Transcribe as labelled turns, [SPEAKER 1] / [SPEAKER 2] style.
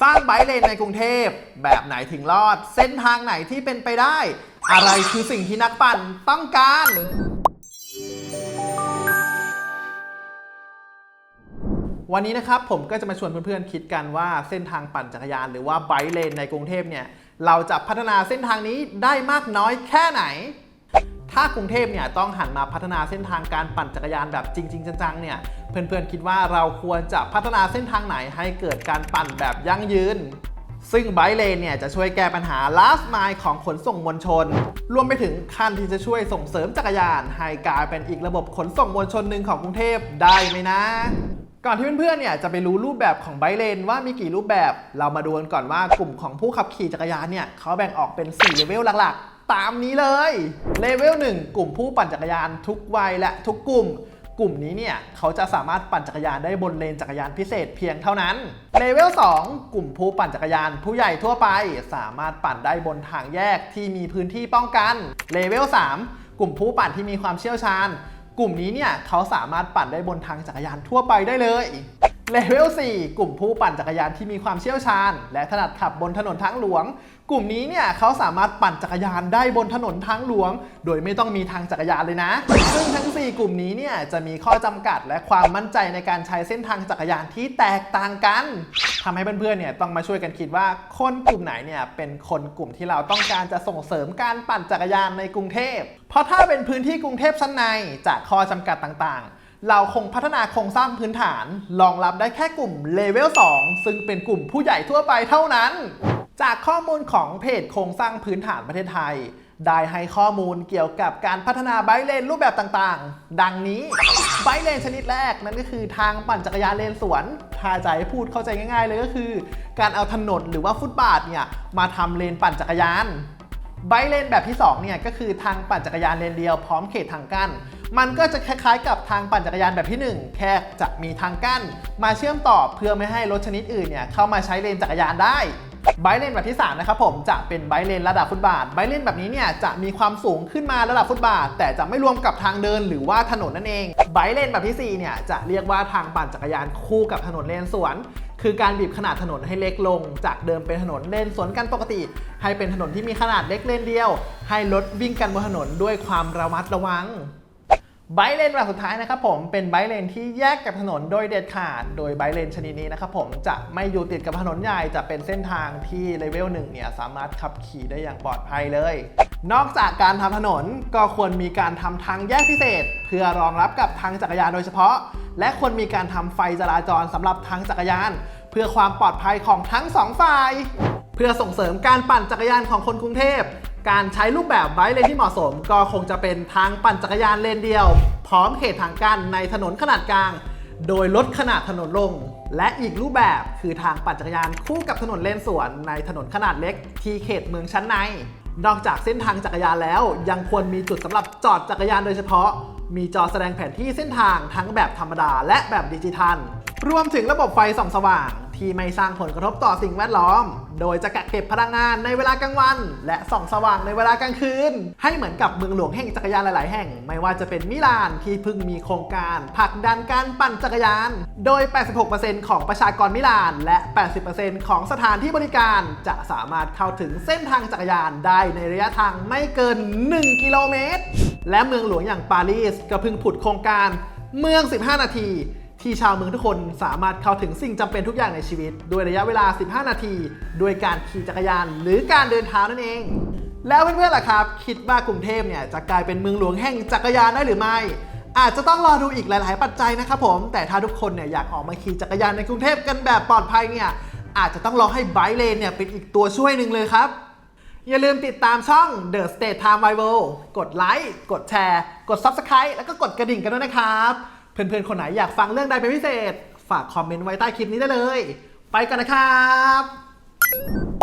[SPEAKER 1] สร้างไบค์เลนในกรุงเทพ แบบไหนถึงรอด เส้นทางไหนที่เป็นไปได้ อะไรคือสิ่งที่นักปั่นต้องการ วันนี้นะครับผมก็จะมาชวนเพื่อนๆคิดกันว่าเส้นทางปั่นจักรยาน หรือว่าไบค์เลนในกรุงเทพเนี่ย เราจะพัฒนาเส้นทางนี้ได้มากน้อยแค่ไหน ถ้ากรุงเทพเนี่ยต้องหันมาพัฒนาเส้นทางการปั่นจักรยานแบบจริง ๆ จังๆเนี่ยเพื่อนๆคิดว่าเราควรจะพัฒนาเส้นทางไหนให้เกิดการปั่นแบบยั่งยืนซึ่งไบเลนเนี่ยจะช่วยแก้ปัญหา last mile ของขนส่งมวลชน รวมไปถึงขั้นที่จะช่วยส่งเสริมจักรยาน ให้กลายเป็นอีกระบบขนส่งมวลชนหนึ่งของกรุงเทพได้ไหมนะ ก่อนที่เพื่อนๆเนี่ยจะไปรู้รูปแบบของไบเลนว่ามีกี่รูปแบบ เรามาดูกันก่อนว่ากลุ่มของผู้ขับขี่จักรยานเนี่ยเขาแบ่งออกเป็น4เลเวลหลักๆ ตามนี้เลยเลเวล1กลุ่มผู้ปั่นจักรยานทุกวัยและทุกกลุ่ม กลุ่มนี้เนี่ยเขาจะสามารถปั่นจักรยานได้บนเลนจักรยานพิเศษเพียงเท่านั้นเลเวล2กลุ่มผู้ปั่นจักรยานผู้ใหญ่ทั่วไป สามารถปั่นได้บนทางแยกที่มีพื้นที่ป้องกันเลเวล3กลุ่มผู้ปั่นที่มีความเชี่ยวชาญ กลุ่มนี้เนี่ยเขาสามารถปั่นได้บนทางจักรยานทั่วไปได้เลย เลเวล 4 กลุ่มผู้ปั่นจักรยานที่มีความเชี่ยวชาญ และถนัดขับบนถนนทางหลวง กลุ่มนี้เนี่ยเขาสามารถปั่นจักรยานได้บนถนนทางหลวง โดยไม่ต้องมีทางจักรยานเลยนะ ซึ่งทั้ง 4 กลุ่มนี้เนี่ยจะมีข้อจำกัดและความมั่นใจในการใช้เส้นทางจักรยานที่แตกต่างกันทำให้เพื่อนๆเนี่ยต้องมาช่วยกันคิดว่าคนกลุ่มไหนเนี่ยเป็นคนกลุ่มที่เราต้องการจะส่งเสริมการปั่นจักรยานในกรุงเทพ เพราะถ้าเป็นพื้นที่กรุงเทพชั้นในจากข้อจำกัดต่างๆ เราคงพัฒนาโครงสร้างพื้นฐานรองรับได้แค่กลุ่มเลเวล2ซึ่งเป็นกลุ่มผู้ใหญ่ทั่วไปเท่านั้น จากข้อมูลของเพจโครงสร้างพื้นฐานประเทศไทย ได้ให้ข้อมูลเกี่ยวกับการพัฒนาไบเลนรูปแบบต่างๆ ดังนี้ไบเลนชนิดแรกนั่นก็คือทางปั่นจักรยานเลนสวนถ้าจะให้พูดเข้าใจง่าย ๆ เลยก็คือ การเอาถนนหรือว่าฟุตบาทเนี่ยมาทำเลนปั่นจักรยานไบเลนแบบที่2เนี่ยก็คือทางปั่นจักรยานเลนเดียวพร้อมเขตทางกั้น มันก็จะคล้ายๆ กับทางปั่นจักรยานแบบที่ 1 แค่จะมีทางกั้น มาเชื่อมต่อเพื่อไม่ให้รถชนิดอื่นเนี่ยเข้ามาใช้เลนจักรยานได้ไบเลนแบบที่ 3 นะครับผมจะเป็นไบเลนระดับฟุตบาทไบเลนแบบนี้เนี่ยจะมีความสูงขึ้นมาระดับฟุตบาท แต่จะไม่รวมกับทางเดินหรือว่าถนนนั่นเองไบเลนแบบที่สี่เนี่ยจะเรียกว่าทางปั่นจักรยานคู่กับถนนเลนสวน คือการบีบขนาดถนนให้เล็กลง จากเดิมเป็นถนนเลนสวนกันปกติ ให้เป็นถนนที่มีขนาดเล็กเลนเดียว ให้รถวิ่งกันบนถนนด้วยความระมัดระวัง ไบเลนแบบสุดท้ายนะครับผมเป็นไบเลนที่แยกกับถนนโดยเด็ดขาด โดยไบเลนชนิดนี้นะครับผมจะไม่อยู่ติดกับถนนใหญ่จะเป็นเส้นทางที่เลเวลหนึ่งเนี่ยสามารถขับขี่ได้อย่างปลอดภัยเลย นอกจากการทำถนนก็ควรมีการทำทางแยกพิเศษ เพื่อรองรับกับทางจักรยานโดยเฉพาะ และควรมีการทำไฟจราจรสำหรับทางจักรยาน เพื่อความปลอดภัยของทั้งสองฝ่ายเพื่อส่งเสริมการปั่นจักรยานของคนกรุงเทพ การใช้รูปแบบไบค์เลนที่เหมาะสม ก็คงจะเป็นทางปั่นจักรยานเลนเดียว พร้อมเขตทางกั้นในถนนขนาดกลาง โดยลดขนาดถนนลง และอีกรูปแบบคือทางปั่นจักรยานคู่กับถนนเลนสวนในถนนขนาดเล็ก ที่เขตเมืองชั้นใน นอกจากเส้นทางจักรยานแล้ว ยังควรมีจุดสำหรับจอดจักรยานโดยเฉพาะ มีจอแสดงแผนที่เส้นทางทั้งแบบธรรมดา และแบบดิจิทัลรวมถึงระบบไฟส่องสว่าง ที่ไม่สร้างผลกระทบต่อสิ่งแวดล้อม โดยจะกักเก็บพลังงานในเวลากลางวัน และส่องสว่างในเวลากลางคืน ให้เหมือนกับเมืองหลวงแห่งจักรยานหลาย ๆ แห่ง ไม่ว่าจะเป็นมิลานที่เพิ่งมีโครงการผลักดันการปั่นจักรยาน โดย 86%ของประชากรมิลาน และ 80%ของสถานที่บริการจะสามารถเข้าถึงเส้นทางจักรยานได้ในระยะทางไม่เกิน 1 กิโลเมตร และเมืองหลวงอย่างปารีสก็เพิ่งผุดโครงการเมือง 15 นาที ที่ชาวเมืองทุกคนสามารถเข้าถึงสิ่งจำเป็นทุกอย่างในชีวิต ด้วยระยะเวลา 15 นาทีด้วยการขี่จักรยาน หรือการเดินเท้านั่นเอง แล้วเพื่อนๆล่ะครับ คิดว่ากรุงเทพเนี่ยจะกลายเป็นเมืองหลวงแห่งจักรยานได้หรือไม่ อาจจะต้องรอดูอีกหลาย ๆ ปัจจัยนะครับผม แต่ถ้าทุกคนเนี่ยอยากออกมาขี่จักรยานในกรุงเทพกันแบบปลอดภัยเนี่ยอาจจะต้องรอให้ไบเลนเนี่ยเป็นอีกตัวช่วยหนึ่งเลยครับอย่าลืมติดตามช่อง The State Time Bible กดไลค์ กดแชร์ กด Subscribe แล้วก็กดกระดิ่งกันด้วยนะครับ เพื่อนๆ คนไหนอยากฟังเรื่องใดเป็นพิเศษ ฝากคอมเมนต์ไว้ใต้คลิปนี้ได้เลย ไปกันนะครับ